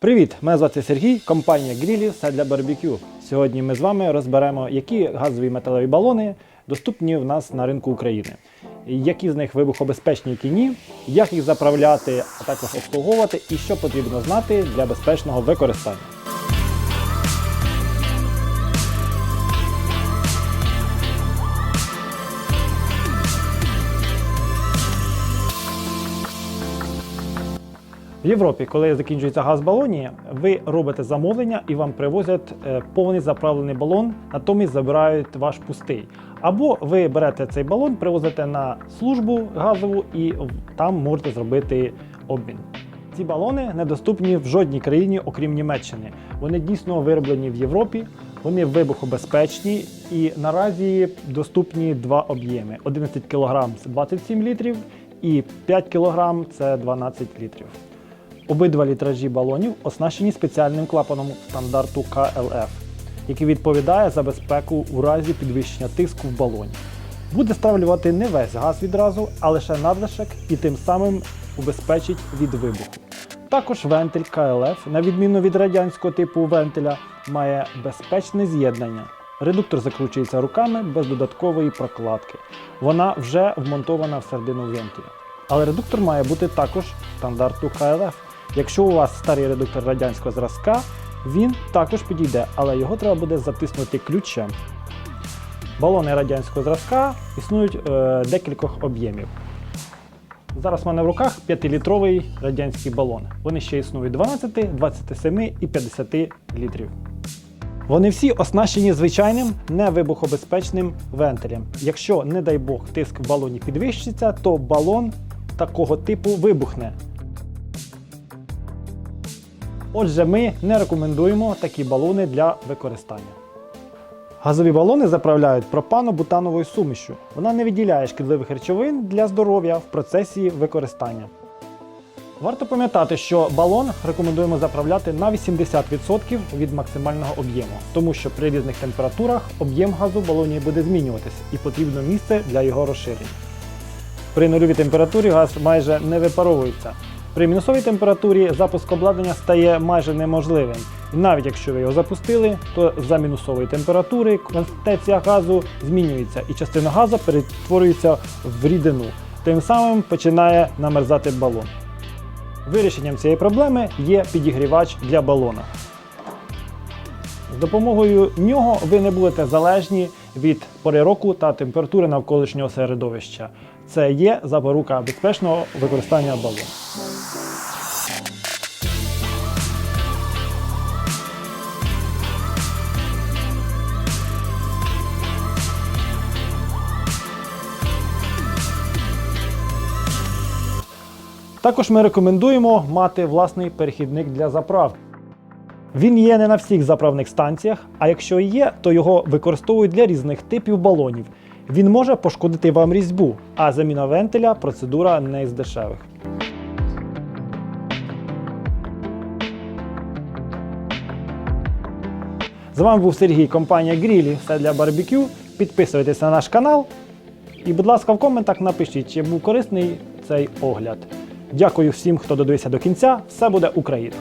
Привіт! Мене звати Сергій, компанія Грілі все для барбекю. Сьогодні ми з вами розберемо, які газові металеві балони доступні в нас на ринку України, які з них вибухобезпечні які ні, як їх заправляти, а також обслуговувати і що потрібно знати для безпечного використання. В Європі, коли закінчується газ балоні, ви робите замовлення і вам привозять е, повний заправлений балон, натомість забирають ваш пустий. Або ви берете цей балон, привозите на службу газову і там можете зробити обмін. Ці балони недоступні в жодній країні, окрім Німеччини. Вони дійсно вироблені в Європі, вони вибухобезпечні і наразі доступні два об'єми: 11 кг це 27 літрів і 5 кг це 12 літрів. Обидва літражі балонів оснащені спеціальним клапаном стандарту КЛФ, який відповідає за безпеку у разі підвищення тиску в балоні. Буде стравлювати не весь газ відразу, а лише надлишок і тим самим убезпечить від вибуху. Також вентиль КЛФ, на відміну від радянського типу вентиля, має безпечне з'єднання. Редуктор закручується руками без додаткової прокладки. Вона вже вмонтована всередину вентиля. Але редуктор має бути також стандарту КЛФ. Якщо у вас старий редуктор радянського зразка, він також підійде, але його треба буде затиснути ключем. Балони радянського зразка існують е, декількох об'ємів. Зараз в мене в руках 5-літровий радянський балон. Вони ще існують 12, 27 і 50 літрів. Вони всі оснащені звичайним невибухобезпечним вентилем. Якщо, не дай Бог, тиск в балоні підвищиться, то балон такого типу вибухне. Отже, ми не рекомендуємо такі балони для використання. Газові балони заправляють пропано-бутановою сумішю. Вона не відділяє шкідливих речовин для здоров'я в процесі використання. Варто пам'ятати, що балон рекомендуємо заправляти на 80% від максимального об'єму, тому що при різних температурах об'єм газу в балоні буде змінюватись і потрібно місце для його розширення. При нульовій температурі газ майже не випаровується. При мінусовій температурі запуск обладнання стає майже неможливим. І навіть якщо ви його запустили, то за мінусової температури консистенція газу змінюється і частина газу перетворюється в рідину. Тим самим починає намерзати балон. Вирішенням цієї проблеми є підігрівач для балона. З допомогою нього ви не будете залежні від пори року та температури навколишнього середовища. Це є запорука безпечного використання балону. Також ми рекомендуємо мати власний перехідник для заправки. Він є не на всіх заправних станціях, а якщо є, то його використовують для різних типів балонів. Він може пошкодити вам різьбу, а заміна вентиля процедура не із дешевих. З вами був Сергій, компанія Грілі, все для барбекю. Підписуйтесь на наш канал. І, будь ласка, в коментах напишіть, чи був корисний цей огляд. Дякую всім, хто додивився до кінця. Все буде Україна!